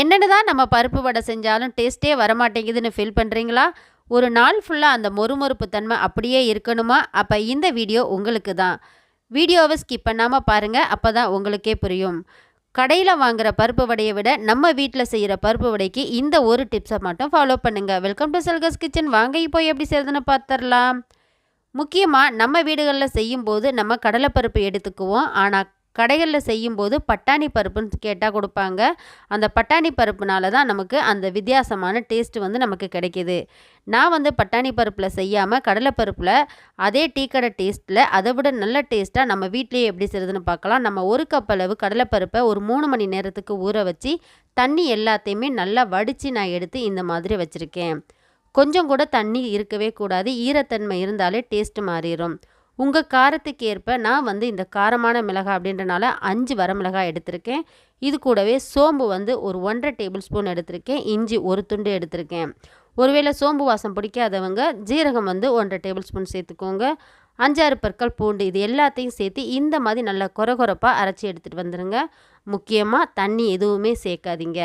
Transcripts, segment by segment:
என்னென்னு தான் நம்ம பருப்பு வடை செஞ்சாலும் டேஸ்ட்டே வரமாட்டேங்குதுன்னு ஃபீல் பண்ணுறீங்களா ஒரு நாள் ஃபுல்லாக அந்த மொறுமொறுப்பு தன்மை அப்படியே இருக்கணுமா? அப்போ இந்த வீடியோ உங்களுக்கு தான். வீடியோவை ஸ்கிப் பண்ணாமல் பாருங்கள் அப்போ தான் உங்களுக்கே புரியும். கடையில் வாங்குகிற பருப்பு வடையை விட நம்ம வீட்டில் செய்கிற பருப்பு வடைக்கு இந்த ஒரு டிப்ஸை மட்டும் ஃபாலோ பண்ணுங்கள் வெல்கம் டு செல்கஸ் கிச்சன் வாங்க இப்போ எப்படி செய்யுதுன்னு பார்த்துடலாம் முக்கியமாக நம்ம வீடுகளில் செய்யும்போது நம்ம கடலைப்பருப்பு எடுத்துக்குவோம். ஆனால் கடைகளில் செய்யும்போது பட்டாணி பருப்புன்னு கேட்டால் கொடுப்பாங்க. அந்த பட்டாணி பருப்புனால தான் நமக்கு அந்த வித்தியாசமான டேஸ்ட் வந்து நமக்கு கிடைக்கிது. நான் வந்து பட்டாணி பருப்பில் செய்யாமல் கடலைப்பருப்பில் அதே டீ கடை டேஸ்ட்டில் அதை விட நல்ல டேஸ்ட்டாக நம்ம வீட்லேயே எப்படி செய்யுதுன்னு பார்க்கலாம். நம்ம ஒரு கப் அளவு கடலைப்பருப்பை ஒரு மூணு மணி நேரத்துக்கு ஊற வச்சு தண்ணி எல்லாத்தையுமே நல்லா வடித்து நான் எடுத்து இந்த மாதிரி வச்சுருக்கேன். கொஞ்சம் கூட தண்ணி இருக்கவே கூடாது. ஈரத்தன்மை இருந்தாலே டேஸ்ட் மாறிடும் உங்கள் காரத்துக்கு ஏற்ப நான் வந்து இந்த காரமான மிளகாய் அப்படின்றனால அஞ்சு வரமிளகாய் எடுத்திருக்கேன். இது கூடவே சோம்பு வந்து ஒரு ஒன்றரை டேபிள் ஸ்பூன் எடுத்திருக்கேன். இஞ்சி ஒரு துண்டு எடுத்திருக்கேன். ஒருவேளை சோம்பு வாசம் பிடிக்காதவங்க ஜீரகம் வந்து ஒன்றரை டேபிள் ஸ்பூன் சேர்த்துக்கோங்க. அஞ்சாறு பற்கள் பூண்டு இது எல்லாத்தையும் சேர்த்து இந்த மாதிரி நல்லா கொர கொரப்பாக அரைச்சி எடுத்துகிட்டு வந்துடுங்க முக்கியமாக தண்ணி எதுவுமே சேர்க்காதீங்க.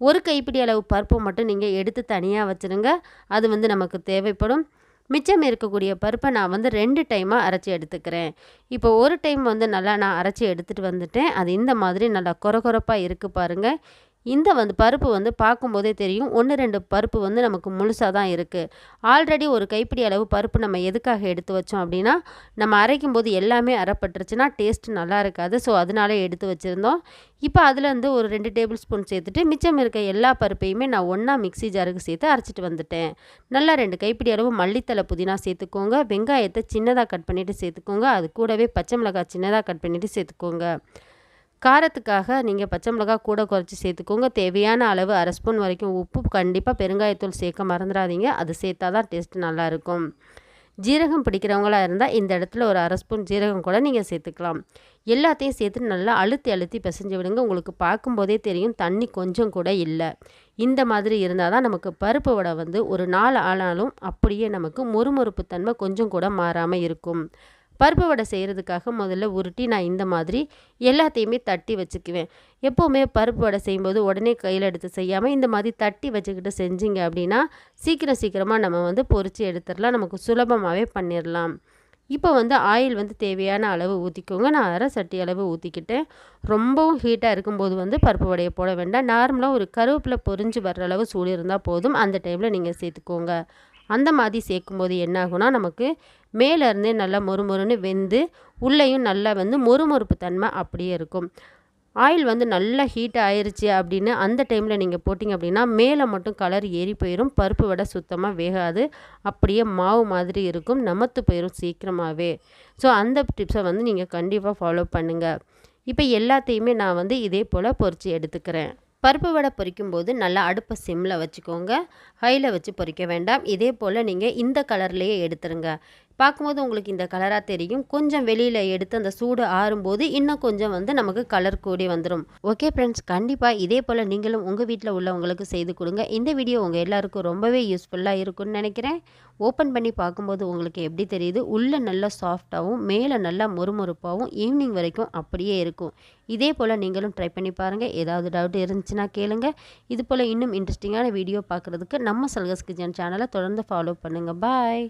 ஒரு கைப்பிடி அளவு பருப்பு மட்டும் நீங்கள் எடுத்து தனியாக வச்சுருங்க. அது வந்து நமக்கு தேவைப்படும். மிச்சம் இருக்கக்கூடிய பருப்பை நான் வந்து ரெண்டு டைமாக அரைச்சி எடுத்துக்கிறேன். இப்போ ஒரு டைம் வந்து நல்லா நான் அரைச்சி எடுத்துகிட்டு வந்துட்டேன். அது இந்த மாதிரி நல்லா கொரகொரப்பாக இருக்குது பாருங்கள் இந்த வந்து பருப்பு வந்து பார்க்கும்போதே தெரியும். ஒன்று ரெண்டு பருப்பு வந்து நமக்கு முழுசாக தான் இருக்குது ஆல்ரெடி ஒரு கைப்பிடி அளவு பருப்பு நம்ம எதுக்காக எடுத்து வச்சோம் அப்படின்னா நம்ம அரைக்கும் போது எல்லாமே அரைப்பட்டுருச்சுன்னா டேஸ்ட் நல்லா இருக்காது. ஸோ அதனால எடுத்து வச்சுருந்தோம். இப்போ அதுலேருந்து ஒரு ரெண்டு டேபிள் ஸ்பூன் சேர்த்துட்டு மிச்சம் இருக்க எல்லா பருப்பையுமே நான் ஒன்றா மிக்சி ஜாருக்கு சேர்த்து அரைச்சிட்டு வந்துட்டேன். நல்லா ரெண்டு கைப்பிடி அளவு மல்லித்தலை புதினா சேர்த்துக்கோங்க. வெங்காயத்தை சின்னதாக கட் பண்ணிவிட்டு சேர்த்துக்கோங்க. அது கூடவே பச்சை மிளகாய் சின்னதாக கட் பண்ணிவிட்டு சேர்த்துக்கோங்க. காரத்துக்காக நீங்கள் பச்சை மிளகாய் கூட குறைச்சி சேர்த்துக்கோங்க. தேவையான அளவு அரை ஸ்பூன் வரைக்கும் உப்பு கண்டிப்பாக பெருங்காயத்தூள் சேர்க்க மறந்துடாதீங்க. அது சேர்த்தா தான் டேஸ்ட் நல்லாயிருக்கும். ஜீரகம் பிடிக்கிறவங்களாக இருந்தால் இந்த இடத்துல ஒரு அரை ஸ்பூன் ஜீரகம் கூட நீங்கள் சேர்த்துக்கலாம். எல்லாத்தையும் சேர்த்து நல்லா அழுத்தி அழுத்தி பிசைஞ்சு விடுங்க. உங்களுக்கு பார்க்கும்போதே தெரியும் தண்ணி கொஞ்சம் கூட இல்லை. இந்த மாதிரி இருந்தால் தான் நமக்கு பருப்பு வடை வந்து ஒரு நாள் ஆனாலும் அப்படியே நமக்கு மொறுமொறுப்பு தன்மை கொஞ்சம் கூட மாறாமல் இருக்கும். பருப்பு வடை செய்கிறதுக்காக முதல்ல உருட்டி நான் இந்த மாதிரி எல்லாத்தையுமே தட்டி வச்சுக்குவேன். எப்போவுமே பருப்பு வடை செய்யும்போது உடனே கையில் எடுத்து செய்யாமல் இந்த மாதிரி தட்டி வச்சுக்கிட்டு செஞ்சிங்க அப்படின்னா சீக்கிரம் சீக்கிரமாக நம்ம வந்து பொறிச்சு எடுத்துடலாம். நமக்கு சுலபமாகவே பண்ணிடலாம். இப்போ வந்து ஆயில் வந்து தேவையான அளவு ஊற்றிக்கோங்க நான் அரை சட்டி அளவு ஊற்றிக்கிட்டேன் ரொம்பவும் ஹீட்டாக இருக்கும்போது வந்து பருப்பு வடையை போட வேண்டாம். நார்மலாக ஒரு கருவேப்பிலை பொறிஞ்சு வர்ற அளவு சூடு இருந்தால் போதும். அந்த டைமில் நீங்கள் சேர்த்துக்கோங்க. அந்த மாதிரி சேர்க்கும்போது என்னாகும்னா நமக்கு மேலேருந்தே நல்லா மொறுமொறுன்னு வெந்து உள்ளேயும் நல்லா வந்து மொறுமொறுப்பு தன்மை அப்படியே இருக்கும். ஆயில் வந்து நல்லா ஹீட் ஆயிடுச்சு அப்படின்னு அந்த டைமில் நீங்கள் போட்டிங்க அப்படின்னா மேலே மட்டும் கலர் ஏறி போயிடும் பருப்பு வடை சுத்தமாக வேகாது அப்படியே மாவு மாதிரி இருக்கும் நமத்து போயிடும் சீக்கிரமாகவே ஸோ அந்த டிப்ஸை வந்து நீங்கள் கண்டிப்பாக ஃபாலோ பண்ணுங்கள் இப்போ எல்லாத்தையுமே நான் வந்து இதே போல் பொறிச்சு எடுத்துக்கிறேன். பருப்பு வடை பொரிக்கும் போது நல்லா அடுப்பை சிம்மில் வச்சுக்கோங்க. ஹையில் வச்சு பொரிக்க வேண்டாம். இதே போல் நீங்கள் இந்த கலர்லேயே எடுத்துருங்க. பார்க்கும்போது உங்களுக்கு இந்த கலராக தெரியும். கொஞ்சம் வெளியில் எடுத்து அந்த சூடு ஆறும்போது இன்னும் கொஞ்சம் வந்து நமக்கு கலர் கூடி வந்துடும் ஓகே ஃப்ரெண்ட்ஸ் கண்டிப்பாக இதே போல் நீங்களும் உங்கள் வீட்டில் உள்ளவங்களுக்கு செய்து கொடுங்க. இந்த வீடியோ உங்கள் எல்லாருக்கும் ரொம்பவே யூஸ்ஃபுல்லாக இருக்கும்னு நினைக்கிறேன். ஓப்பன் பண்ணி பார்க்கும்போது உங்களுக்கு எப்படி தெரியுது? உள்ளே நல்லா சாஃப்டாகவும் மேலே நல்லா மொறுமொறுப்பாகவும் ஈவினிங் வரைக்கும் அப்படியே இருக்கும். இதே போல் நீங்களும் ட்ரை பண்ணி பாருங்கள் ஏதாவது டவுட் இருந்துச்சுன்னா கேளுங்க. இது போல் இன்னும் இன்ட்ரெஸ்டிங்கான வீடியோ பார்க்குறதுக்கு நம்ம சல்கஸ் கிச்சன் சேனலை தொடர்ந்து ஃபாலோ பண்ணுங்கள் பாய்